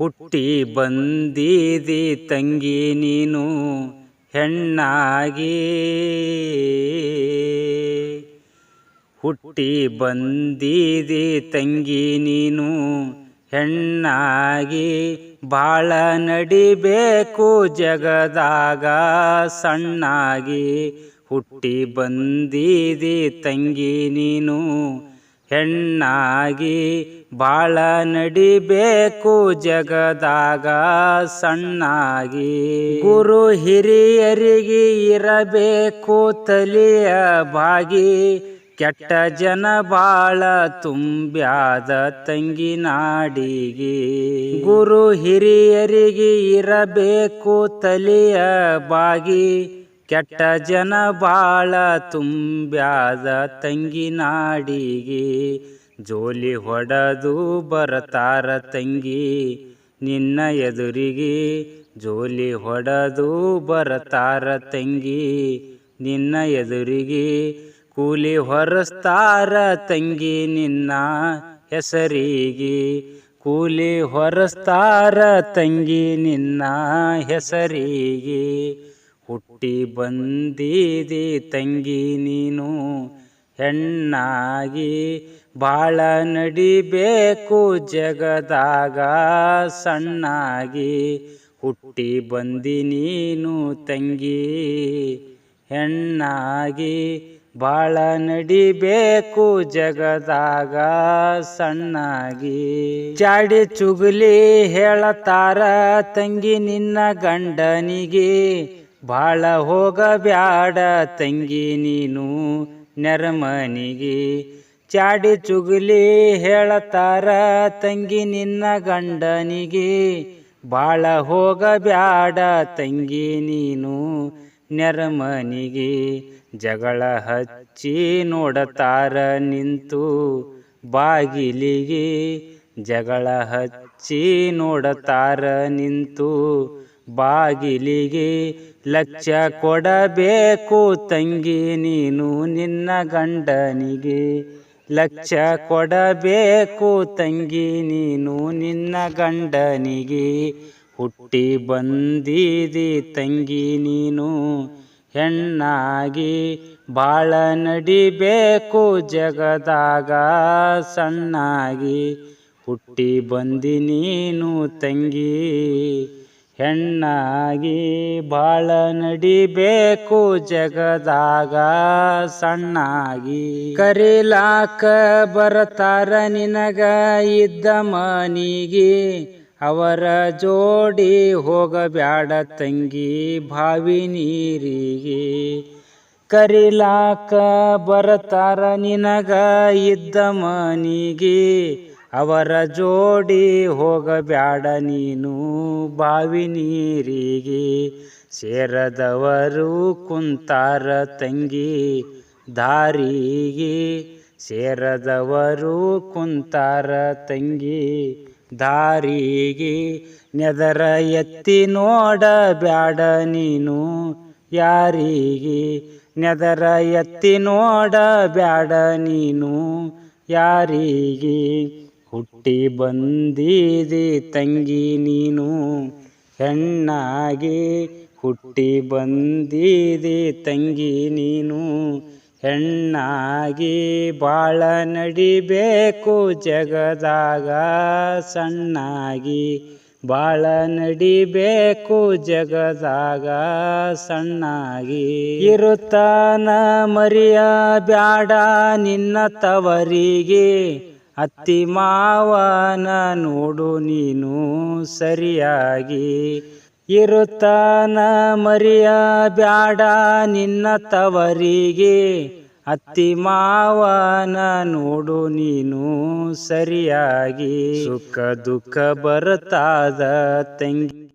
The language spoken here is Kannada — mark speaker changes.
Speaker 1: ಹುಟ್ಟಿ ಬಂದೀದಿ ತಂಗಿ ನೀನು ಹೆಣ್ಣಾಗಿ. ಹುಟ್ಟಿ ಬಂದೀದಿ ತಂಗಿ ನೀನು ಹೆಣ್ಣಾಗಿ. ಬಾಳ ನಡಿಬೇಕು ಜಗದಾಗ ಸಣ್ಣಾಗಿ. ಹುಟ್ಟಿ ಬಂದೀದಿ ತಂಗಿ ನೀನು ಹೆಣ್ಣಾಗಿ. ಬಾಳ ನಡಿಬೇಕು ಜಗದಾಗ ಸಣ್ಣಾಗಿ. ಗುರು ಹಿರಿಯರಿಗೆ ಇರಬೇಕು ತಲಿಯ ಬಾಗಿ. ಕೆಟ್ಟ ಜನ ಬಾಳ ತುಂಬ್ಯಾದ ತಂಗಿ ನಾಡಿಗೆ. ಗುರು ಹಿರಿಯರಿಗೆ ಇರಬೇಕು ತಲಿಯ ಬಾಗಿ. ಕೆಟ್ಟ ಜನ ಬಾಳ ತುಂಬ್ಯಾದ ತಂಗಿ ನಾಡಿಗೆ. ಜೋಲಿ ಹೊಡೆದು ಬರತಾರ ತಂಗಿ, ನಿನ್ನ ಎದುರಿಗೆ ಜೋಲಿ ಹೊಡೆದು ಬರತಾರ ತಂಗಿ, ನಿನ್ನ ಎದುರಿಗೆ ಕೂಲಿ ಹೊರಸ್ತಾರ ತಂಗಿ, ನಿನ್ನ ಹೆಸರಿಗೆ ಕೂಲಿ ಹೊರಸ್ತಾರ ತಂಗಿ, ನಿನ್ನ ಹೆಸರಿಗೆ ಹುಟ್ಟಿ ಬಂದೀದಿ ತಂಗಿ ನೀನು. ಹೆಣ್ಣಾಗಿ ಬಾಳ ನಡಿಬೇಕು ಜಗದಾಗ, ಸಣ್ಣಾಗಿ ಹುಟ್ಟಿ ಬಂದಿ ನೀನು ತಂಗಿ. ಹೆಣ್ಣಾಗಿ ಬಾಳ ನಡಿಬೇಕು ಜಗದಾಗ, ಸಣ್ಣಾಗಿ. ಚಾಡಿ ಚುಗುಲಿ ಹೇಳತಾರ ತಂಗಿ ನಿನ್ನ ಗಂಡನಿಗೆ, ಬಾಳ ಹೋಗಬ್ಯಾಡ ತಂಗಿ ನೀನು. ನೆರಮನಿಗೆ ಚಾಡಿ ಚುಗುಲಿ ಹೇಳತಾರ, ತಂಗಿ ನಿನ್ನ ಗಂಡನಿಗೆ ಬಾಳ ಹೋಗಬ್ಯಾಡ ತಂಗಿ ನೀನು ನೆರಮನಿಗೆ ಜಗಳ ಹಚ್ಚಿ ನೋಡತಾರ ನಿಂತು ಬಾಗಿಲಿಗೆ ಜಗಳ ಹಚ್ಚಿ ನೋಡತಾರ ನಿಂತು ಬಾಗಿಲಿಗೆ ಲಕ್ಷ ಕೊಡಬೇಕು ತಂಗಿ, ನೀನು ನಿನ್ನ ಗಂಡನಿಗೆ ಲಕ್ಷ ಕೊಡಬೇಕು ತಂಗಿ, ನೀನು ನಿನ್ನ ಗಂಡನಿಗೆ ಹುಟ್ಟಿ ಬಂದಿದಿ ತಂಗಿ, ನೀನು ಹೆಣ್ಣಾಗಿ ಬಾಳ ನಡಿಬೇಕು ಜಗದಾಗ ಸಣ್ಣಾಗಿ ಹುಟ್ಟಿ ಬಂದಿ ನೀನು ತಂಗಿ. ಹೆಣ್ಣಾಗಿ ಬಾಳ ನಡಿಬೇಕು ಜಗದಾಗ, ಸಣ್ಣಾಗಿ ಕರಿಲಾಕ ಬರತಾರ ನಿನಗ ಇದ್ದ ಮನಿಗೆ. ಅವರ ಜೋಡಿ ಹೋಗಬ್ಯಾಡ ತಂಗಿ ಬಾವಿ ನೀರಿಗೆ. ಕರಿಲಾಕ ಬರತಾರ ನಿನಗ ಇದ್ದ ಮನಿಗೆ. ಅವರ ಜೋಡಿ ಹೋಗಬ್ಯಾಡ ನೀನು ಬಾವಿ ನೀರಿಗೆ. ಸೇರದವರು ಕುಂತಾರ ತಂಗಿ ದಾರಿಗೆ. ಸೇರದವರು ಕುಂತಾರ ತಂಗಿ ದಾರಿಗೆ. ನೆದರ ಎತ್ತಿ ನೋಡ ಬ್ಯಾಡ ನೀನು ಯಾರಿಗೆ. ನೆದರ ಎತ್ತಿ ನೋಡ ಬ್ಯಾಡ ನೀನು ಯಾರಿಗೆ. ಹುಟ್ಟಿ ಬಂದಿದೆ ತಂಗಿ ನೀನು, ಹೆಣ್ಣಾಗಿ ಹುಟ್ಟಿ ಬಂದಿದೆ ತಂಗಿ ನೀನು, ಹೆಣ್ಣಾಗಿ ಬಾಳ ನಡಿಬೇಕು ಜಗದಾಗ, ಸಣ್ಣಾಗಿ ಬಾಳ ನಡಿಬೇಕು ಜಗದಾಗ, ಸಣ್ಣಾಗಿ ಇರುತ್ತಾನ ಮರಿಯ ಬ್ಯಾಡ ನಿನ್ನ ತವರಿಗೆ. ಅತ್ತಿ ಮಾವನ ನೋಡು ನೀನು ಸರಿಯಾಗಿ. ಇರುತ್ತಾನ ಮರಿಯ ಬ್ಯಾಡ ನಿನ್ನ ತವರಿಗೆ. ಅತ್ತಿ ಮಾವನ ನೋಡು ನೀನು ಸರಿಯಾಗಿ. ಸುಖ ದುಃಖ ಬರುತ್ತಾದ ತಂಗಿ.